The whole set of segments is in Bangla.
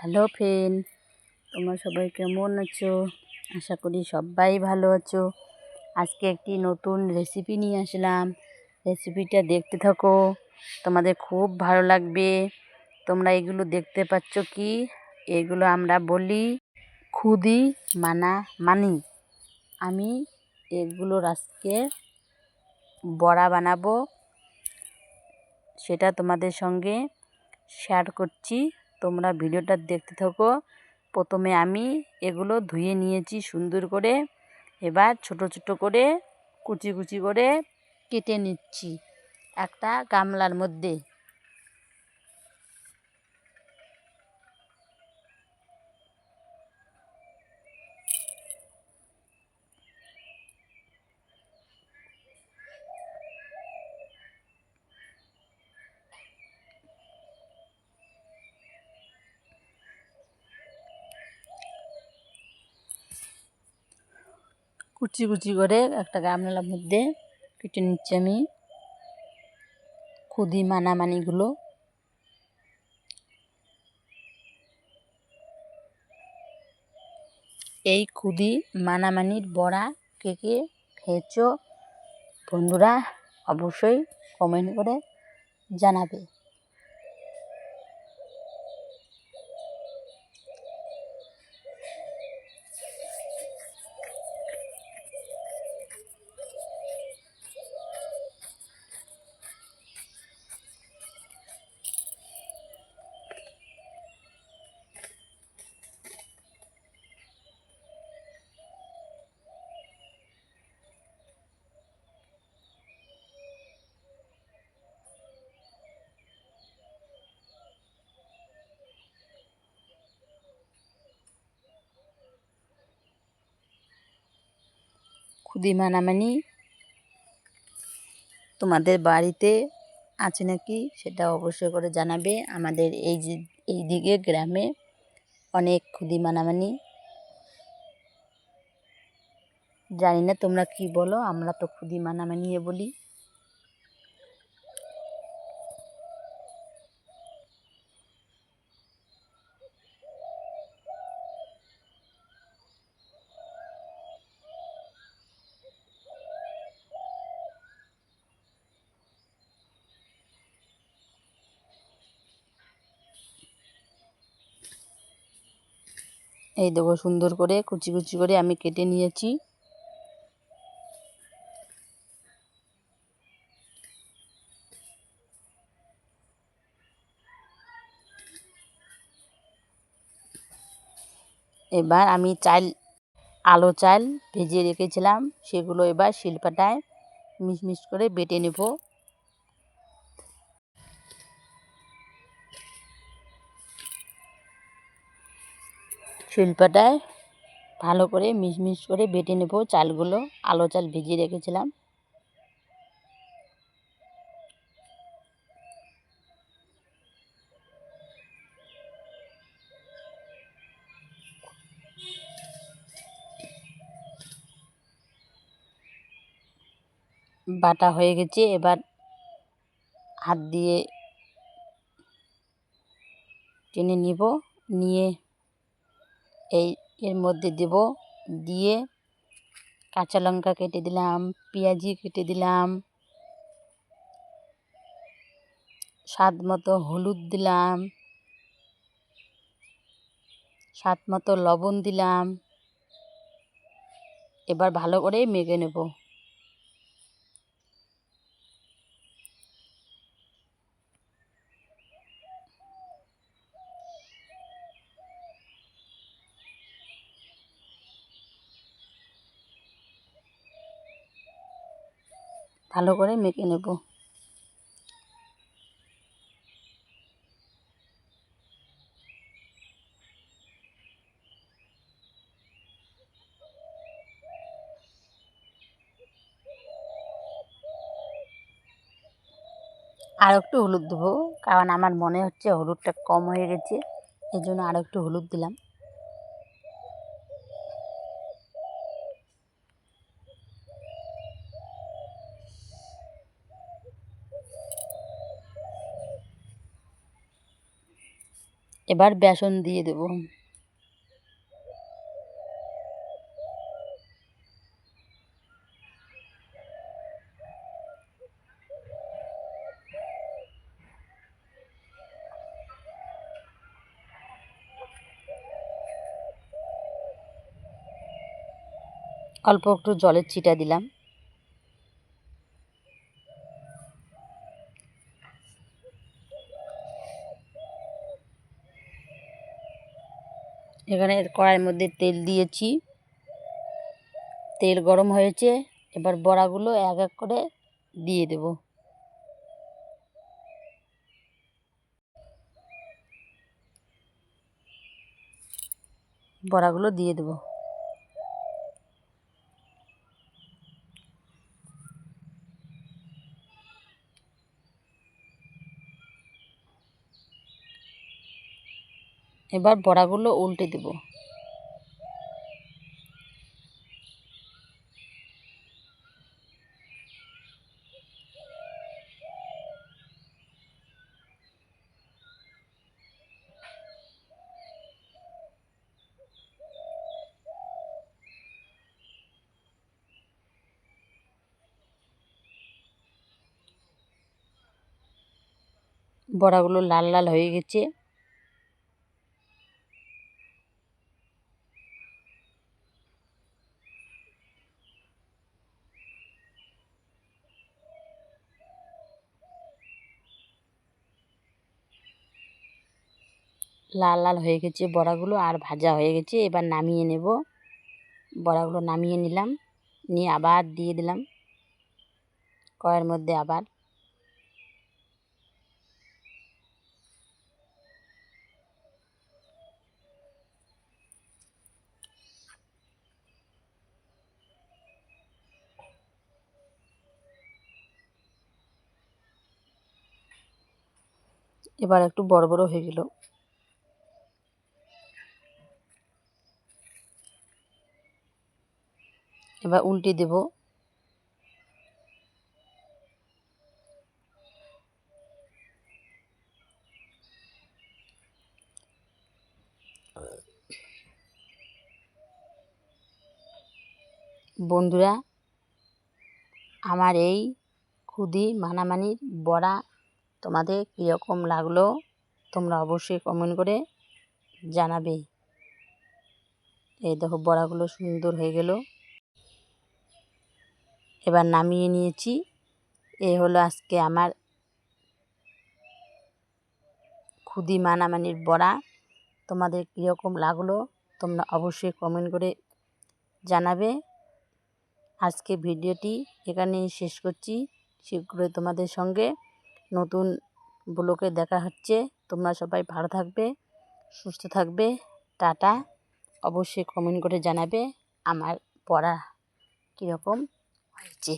হ্যালো ফ্রেন্ড, তোমরা সবাই কেমন আছো? আশা করি সবাই ভালো আছো। আজকে একটি নতুন রেসিপি নিয়ে আসলাম। রেসিপিটা দেখতে থাকো। তোমাদের খুব ভালো লাগবে। তোমরা এগুলো দেখতে পাচ্ছ কি? এগুলো আমরা বলি খুদি মানা মানি। আমি এগুলোর আজকে বড়া বানাবো। সেটা তোমাদের সঙ্গে শেয়ার করছি। তোমরা ভিডিওটা দেখতে থাকো। প্রথমে আমি এগুলো ধুয়ে নিয়েছি সুন্দর করে। এবার ছোট ছোট করে কুচি কুচি করে কেটে নিচ্ছি একটা গামলার মধ্যে। কুচি কুচি করে একটা গামলার মধ্যে কেটে নিচ্ছি আমি। খুদি মানামানিগুলো। এই খুদি মানামানির বড়া কে কে খেয়েছো বন্ধুরা, অবশ্যই কমেন্ট করে জানাবে। খুদি মানামানি তোমাদের বাড়িতে আছে নাকি সেটা অবশ্যই করে জানাবে। আমাদের এই যে, এই দিকে গ্রামে অনেক খুদি মানামানি। জানি না তোমরা কি বলো, আমরা তো খুদি মানামানিয়ে বলি। এই দেখো সুন্দর করে কুচি কুচি করে আমি কেটে নিয়েছি। এবার আমি চাল, আলো চাল ভেজে রেখেছিলাম, সেগুলো এবার শিলপাটায় মিশমিশ করে বেটে নেব। শিল্পাটায় ভালো করে মিশমিশ করে বেটে নেব চালগুলো। আলো চাল ভিজিয়ে রেখেছিলাম। বাটা হয়ে গেছে, এবার হাত দিয়ে টেনে নিব, নিয়ে এই এর মধ্যে দেব দিয়ে কাঁচা লঙ্কা কেটে দিলাম, পেঁয়াজি কেটে দিলাম, স্বাদ মতো হলুদ দিলাম, স্বাদ মতো লবণ দিলাম। এবার ভালো করে মেখে নেব। ভালো করে মেখে নেব। আর একটু হলুদ দেবো, কারণ আমার মনে হচ্ছে হলুদটা কম হয়ে গেছে এই জন্য আরও একটু হলুদ দিলাম। এবার বেসন দিয়ে দেবো। অল্প একটু জলের ছিটা দিলাম। এখানে কড়াইয়ের মধ্যে তেল দিয়েছি। তেল গরম হয়েছে, এবার বড়াগুলো এক এক করে দিয়ে দেব। বড়াগুলো দিয়ে দেবো। এবার বড়াগুলো উল্টে দেব। বড়াগুলো লাল লাল হয়ে গেছে। লাল লাল হয়ে গেছে বড়াগুলো আর ভাজা হয়ে গেছে। এবার নামিয়ে নেব। বড়াগুলো নামিয়ে নিলাম, নিয়ে আবার দিয়ে দিলাম কয়ের মধ্যে আবার। এবার একটু বড় বড় হয়ে গেল। এবার উল্টে দেব। বন্ধুরা, আমার এই খুদি মানামানির বড়া তোমাদের কীরকম লাগল তোমরা অবশ্যই কমেন্ট করে জানাবে। এই দেখো বড়াগুলো সুন্দর হয়ে গেল। এবার নামিয়ে নিয়েছি। এ হলো আজকে আমার খুদি মানামানির বড়া। তোমাদের কীরকম লাগল তোমরা অবশ্যই কমেন্ট করে জানাবে। আজকে ভিডিওটি এখানেই শেষ করছি। শীঘ্রই তোমাদের সঙ্গে নতুন ব্লকে দেখা হচ্ছে। তোমরা সবাই ভালো থাকবে, সুস্থ থাকবে। টাটা। অবশ্যই কমেন্ট করে জানাবে আমার পড়া কীরকম। হয়েছে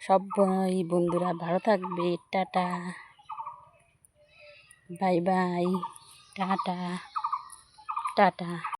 সবাই বন্ধুরা ভালো থাকবে tata. Bye bye tata. Tata.